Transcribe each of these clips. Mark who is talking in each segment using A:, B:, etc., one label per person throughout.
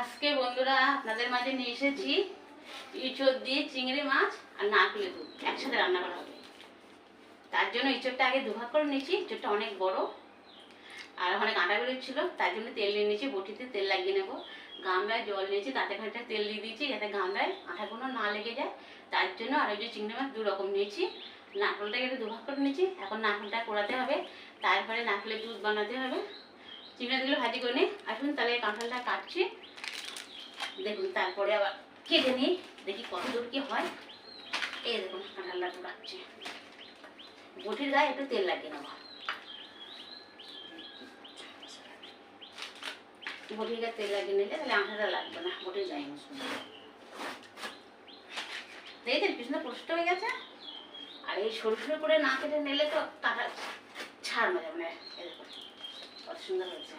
A: আজকে বন্ধুরা আপনাদের মাঝে নিয়ে এসেছি ইঁচড় দিয়ে চিংড়ি মাছ আর নারকেলের দুধ। একসাথে রান্না করা হবে। তার জন্য ইঁচড়টা আগে দুভাগ করে নিয়েছি। ইঁচড়টা অনেক বড় আর অনেক আটা ছিল, তার জন্য তেল নিয়ে নিয়েছি, বটিতে তেল লাগিয়ে নেব। গামলায় জল নিয়েছি, তাতে খানিকটা তেল দিয়ে দিয়েছি, যাতে গামলায় আঠাগুলো না লেগে যায়। তার জন্য আর ওই যে চিংড়ি মাছ দু রকম নিয়েছি। নারকেলটাকে একটু দুভাগ করে নিয়েছি। এখন নারকেলটা কোড়াতে হবে। তারপরে নারকেলের দুধ বানাতে হবে। চিংড়ি মাছগুলো ভাজি করে নিই। আসুন তাহলে কাঁঠালটা কাটছি। দেখুন, তারপরে আবার কেটে নিই, দেখি কত দূর কি হয়। এই দেখুন কাঁঠালটা কাটছি বটির গায়ে একটু তেল লাগিয়ে নেব। বটির গায়ে তেল লাগিয়ে নিলে তাহলে আঠাটা লাগবে না, বটির গায়ে দেখেছেন পিছনে প্রষ্ট হয়ে গেছে? আর এই সরু সরু করে না কেটে নিলে তো কাঁটা ছাড় যাবে না। দেখুন, কত সুন্দর হয়েছে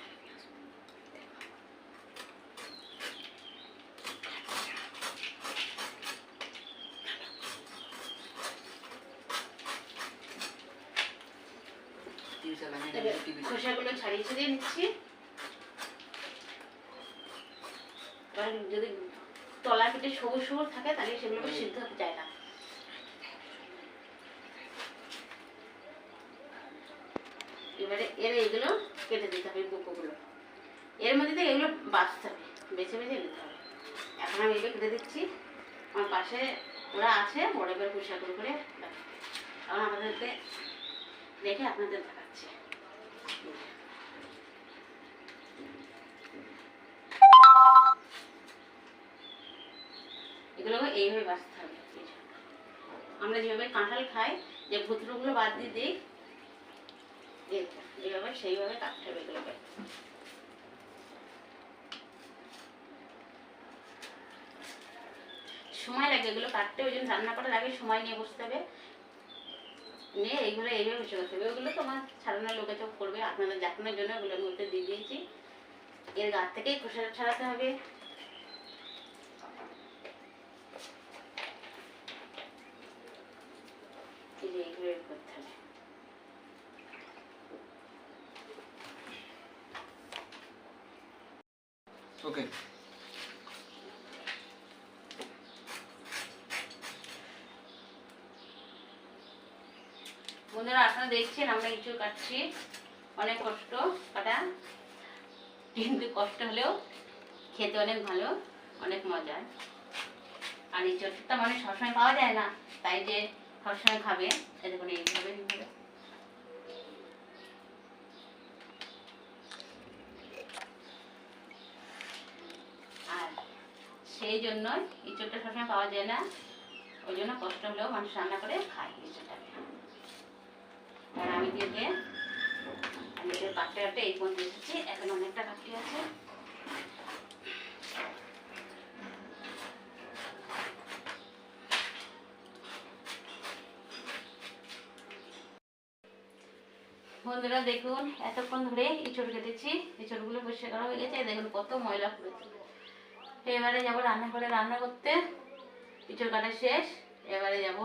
A: এবার খোসাগুলো ছাড়িয়ে ছাড়িয়ে নিচ্ছি এবার যদি তলা পিঠে সবুজ সবুজ থাকে তাহলে সেগুলো সিদ্ধ হতে চায় না। এবারে এর এগুলো কেটে দিতে হবে বুকোগুলো এর মধ্যে থেকে এগুলো বাঁচতে হবে বেছে বেছে নিতে হবে। এখন আমি এগুলো কেটে দিচ্ছি। আমার পাশে ওরা আছে বড় করে পরিষ্কার করে করে। এখন আমাদেরকে দেখে আপনাদের দেখাচ্ছি। এগুলো এইভাবে বাঁচতে হবে আমরা যেভাবে কাঁঠাল খাই, যে ভুতরুগুলো বাদ দিয়ে দিই এইভাবে সেইভাবে কাটতে হবে এগুলোকে। সময় লাগে এগুলো কাটতে, ওই জন্য রান্না করার আগে সময় নিয়ে বসতে হবে। নিয়ে এইগুলো এইভাবে বসে করতে হবে ওগুলো তোমার ছাড়ানোর লোকে চোখ করবে, আপনাদের দেখানোর জন্য ওগুলোর মধ্যে দিয়ে দিয়েছি। এর গা থেকেই খোসা ছাড়াতে হবে। এইগুলো করতে হবে।
B: ওকে
A: বন্ধুরা, আপনারা দেখছেন, আমরা ইঁচড় কাটছি। অনেক কষ্ট, কাটা। কিন্তু কষ্ট হলেও খেতে অনেক ভালো, অনেক মজার আর ইঁচড়টা মানে সবসময় পাওয়া যায় না, তাই যে সবসময় খাবে এই দেখুন এইভাবে আর সেই জন্য ইঁচড়টা সবসময় পাওয়া যায় না, ওই জন্য কষ্ট হলেও মানুষ রান্না করে খায় ইঁচড়টাকে। আর আমি দিয়ে আমি কাটতে এই পর্যন্ত এসেছি এখন অনেকটা কাটতে আছে। বন্ধুরা, দেখুন, এতক্ষণ ধরে ইঁচড় কেটেছি। ইঁচড়গুলো পরিষ্কার করা হয়ে গেছে। দেখুন, কত ময়লা পড়েছে। এবারে যাব রান্না করে রান্না করতে। ইঁচড় কাটা শেষ। এবারে যাব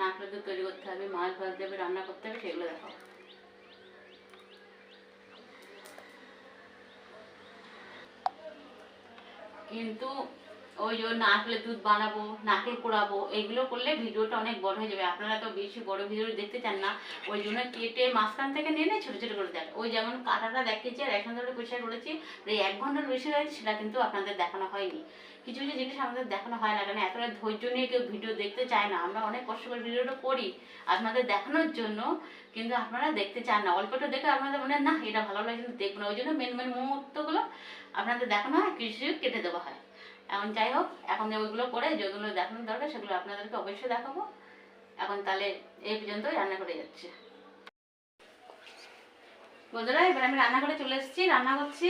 A: নাকলে দুধ তৈরি করতে হবে, মাছ ভাজতে হবে, রান্না করতে হবে, সেগুলো দেখো। কিন্তু ওই যে নারকেলের দুধ বানাবো, নারকেল কোড়াবো এগুলো করলে ভিডিওটা অনেক বড় হয়ে যাবে। আপনারা তো বেশি বড় ভিডিও দেখতে চান না, ওই জন্য কেটে মাঝখান থেকে নিয়ে নিয়ে ছোটো ছোটো করে দেন ওই যেমন কাটাটা দেখিয়েছি আর এখন ধরে পরিষ্কার করেছি এক ঘণ্টার বেশি হয়েছে, সেটা কিন্তু আপনাদের দেখানো হয়নি। কিছু কিছু জিনিস আমাদের দেখানো হয় না কারণ এতটা ধৈর্য নিয়ে কেউ ভিডিও দেখতে চায় না। আমরা অনেক কষ্ট করে ভিডিওটা করি আপনাদের দেখানোর জন্য, কিন্তু আপনারা দেখতে চান না। অল্পটা দেখে আপনাদের মনে না, এটা ভালো লাগে, কিন্তু দেখব না। ওই জন্য মেন মেন মুহূর্তগুলো আপনাদের দেখানো হয়, কিছু কেটে দেওয়া হয়। এখন যাই হোক, এখন যে ওইগুলো করে, যেগুলো দেখানোর দরকার, সেগুলো আপনাদেরকে অবশ্যই দেখাবো। এখন তাহলে এই পর্যন্তই রান্না করে যাচ্ছে। বন্ধুরা, এবার আমি রান্না করে চলে এসেছি। রান্না করছি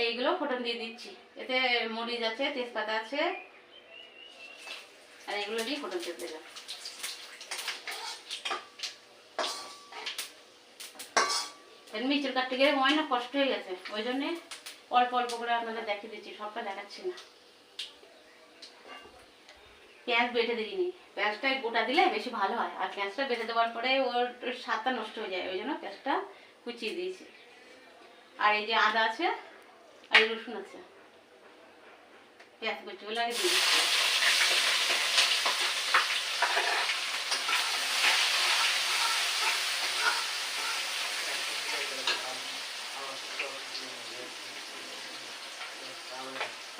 A: এইগুলো ফোটন দিয়ে দিচ্ছি। এতে মরিচ আছে, তেজপাতা আছে, আর এগুলো দিয়ে ফোটন দিয়ে দিলাম। এমনি কাটতে গেলে হয় কষ্ট হয়ে গেছে। ওই জন্যে অল্প অল্প করে আপনাদের দেখিয়ে দিচ্ছি, সবটা দেখাচ্ছি না। পেঁয়াজ বেটে দিইনি। পেঁয়াজটা গোটা দিলে বেশি ভালো হয়, আর পেঁয়াজটা বেটে দেওয়ার পরে ওর স্বাদটা নষ্ট হয়ে যায়, ওই জন্য পেঁয়াজটা কুচিয়ে দিয়েছি। আর এই যে আদা আছে আর রসুন আছে। পেঁয়াজ কুচিগুলো আগে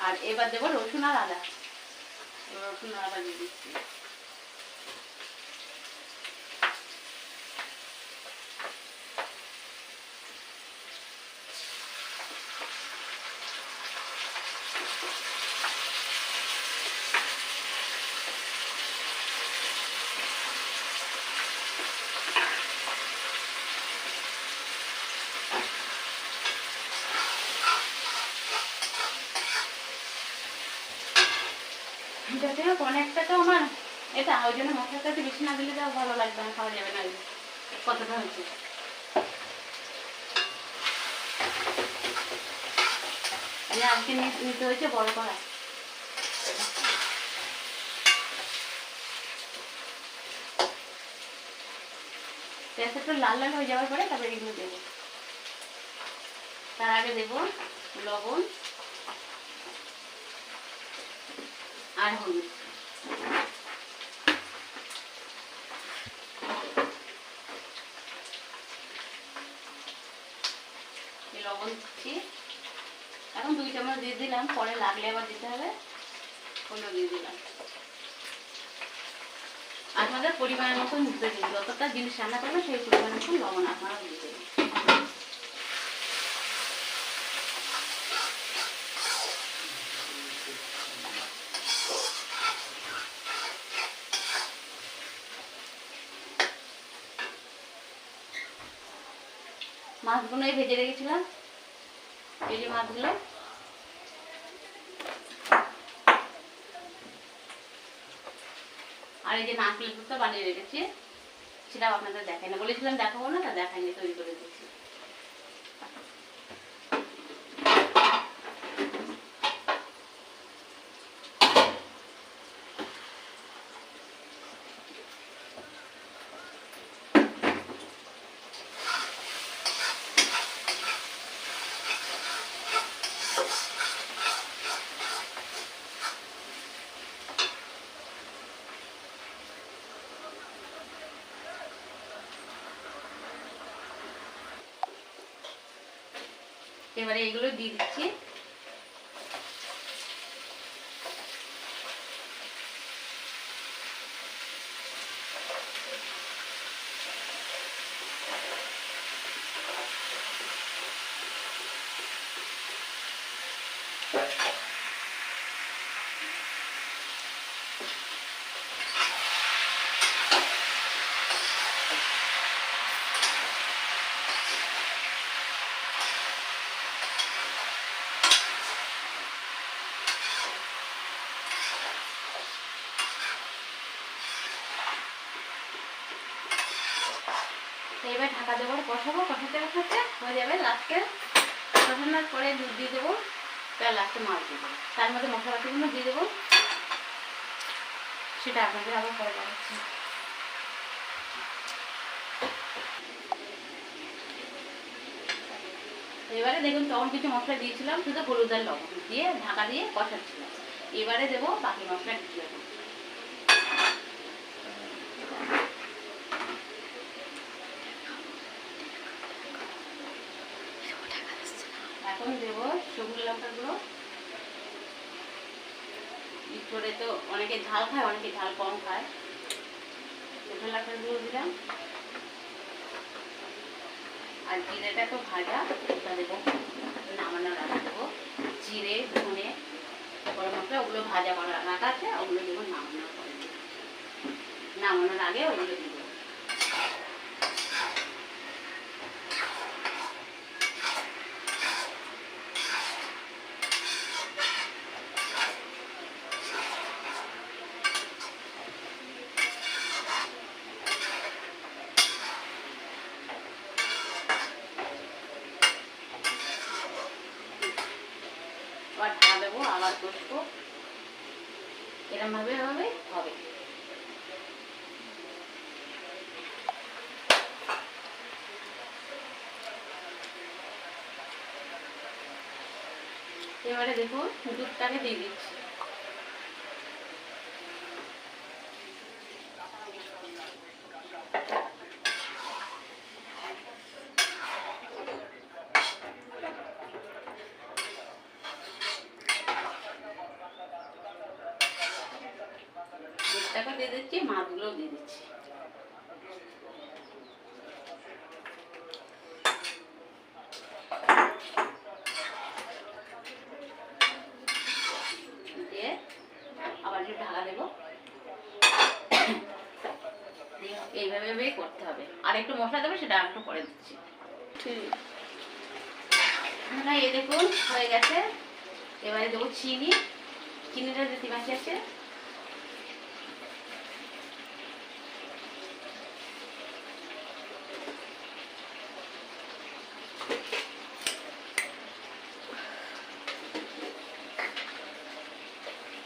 A: আর এবার দেবো রসুন আর আদা। রসুন আদা দিয়ে দিচ্ছি। তো আমার এটা একটু বেশি না দিলে তাও ভালো লাগবে না যাবে না কতটা আজকে নিতে হয়েছে বড় একটু লাল লাল হয়ে যাওয়ার পরে তারপরে দেবো। তার আগে দেবো লবণ। আর হলুদ লবণ দিচ্ছি। এখন দুই চামচ দিয়ে দিলাম, পরে লাগলে আবার দিতে হবে হলো দিয়ে দিলাম। আপনাদের পরিমাণের মতন দিতে দিন যতটা জিনিস রান্না করবে সেই পরিমাণ মতন লবণ আপনারা দিয়ে দেবেন। মাছগুলো এই ভেজে রেখেছিলাম। ভেজে মাছগুলো। আর এই যে নাকলে বানিয়ে রেখেছি, সেটাও আপনাদের দেখাই না। বলেছিলাম দেখাবো না, তা দেখাইনি, তৈরি করে দিচ্ছি। এবারে এগুলো দিচ্ছি। এবার ঢাকা দেবো কষাবো কষাতে কষাতে হয়ে যাবে লাস্টে কষানোর পরে দুধ দিয়ে দেবো তার লাস্টে মাছ দিয়ে দেবো। তার মধ্যে মশলাপাতিগুলো দিয়ে দেবো। সেটা আপনাদের আবার পরে জানাচ্ছি এবারে দেখুন তখন কিছু মশলা দিয়েছিলাম, শুধু হলুদ আর লবণ দিয়ে, ঢাকা দিয়ে কষাচ্ছিলাম এবারে দেবো বাকি মশলা কিছু এখন দেব সবুজ লঙ্কা গুঁড়ো করে তো অনেকে ঝাল খায়, অনেকে ঝাল কম খায়। সবুজ লঙ্কার গুঁড়ো দিলাম। আর জিরেটা তো ভাজা ওটা দেবো। নামানোর আগে দেবো। জিরে, ধনে, গরম মশলা, ওগুলো ভাজা করা রাখা আছে, ওগুলো দেবো নামানোর পরে। নামানোর আগে ওগুলো দেবো আবার ঢাকা দেবো আবার কষবো এরম ভাবে হবে? হবে। এবারে দেখুন দুধটাকে দিয়ে দিচ্ছি। মাছটাকে দিয়ে দিচ্ছি মাছগুলো দিয়ে দিচ্ছি। দিয়ে আবার একটু ঢাকা দেবো। এইভাবে করতে হবে। আর একটু মশলা দেবো সেটা একটু পরে দিচ্ছি।
B: ঠিক।
A: না এই দেখুন হয়ে গেছে। এবারে দেবো চিনি। চিনিটা দিতে বাকি আছে।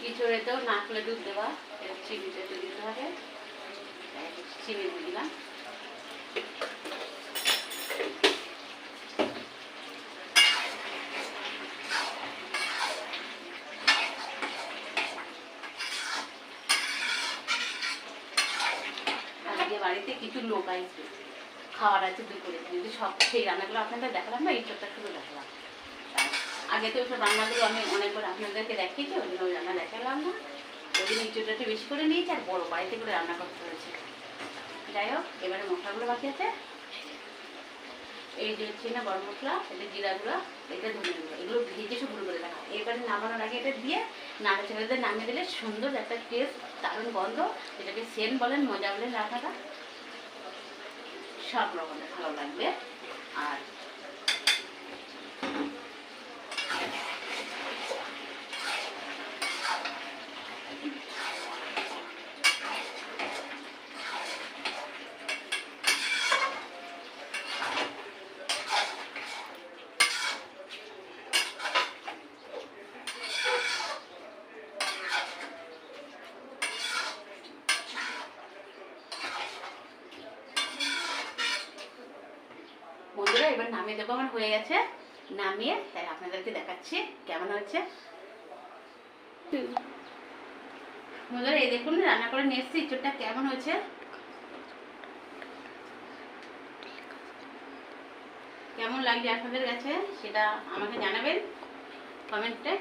A: ইঁচড়েতেও নাকলে দুধ দেওয়া চিনিটা দিতে হবে। চিনি দিলাম। বাড়িতে কিছু লোক আসবে খাওয়ার আছে দুপুরে কিন্তু সব সেই রান্নাগুলো আপনাদের দেখালাম না ইচ্ছটা শুধু দেখালাম। আগে তো ওইসব রান্নাগুলো আমি অনেকবার আপনাদেরকে দেখিয়েছি ওই জন্য রান্না দেখালাম না। ওই জন্য ইচ্ছটা একটু বেশি করে নিয়েছি আর বড়ো বাড়িতে করে রান্না করতে হয়েছে। যাই হোক, এবারে মশলাগুলো বাকি আছে। এই যে হচ্ছে না গরম মশলা, এটা জিরা গুঁড়া, এটা ধনে গুঁড়া, এগুলো ভেজে শুরু করে রাখা এবারে নামানোর আগে এটা দিয়ে নাড়া ছেড়ে নামিয়ে দিলে সুন্দর একটা টেস্ট দারুণ গন্ধ এটাকে সেন বলেন, মজা বলেন রাখাটা সব রকমের ভালো লাগবে। আর এবার নামিয়ে দেবো, আমার হয়ে গেছে। নামিয়ে, তাই আপনাদেরকে দেখাচ্ছি কেমন হয়েছে। এই দেখুন, রান্না করে নিয়ে ইঁচড়টা কেমন হয়েছে। কেমন লাগছে আপনাদের কাছে, সেটা আমাকে জানাবেন। কমেন্টে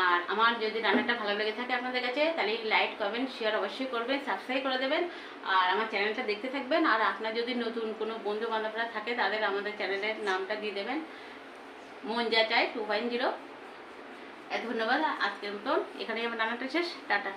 A: আর আমার যদি রান্নাটা ভালো লেগে থাকে আপনাদের কাছে, তাহলে লাইক কমেন্ট শেয়ার অবশ্যই করবেন সাবস্ক্রাইব করে দেবেন। আর আমার চ্যানেলটা দেখতে থাকবেন। আর আপনার যদি নতুন কোনো বন্ধু বান্ধবরা থাকে, তাদের আমাদের চ্যানেলের নামটা দিয়ে দেবেন। মন যা চাই টু পয়েন্ট জিরো ধন্যবাদ। আজকের মতন এখানেই আমার রান্নাটা শেষ। টাটা।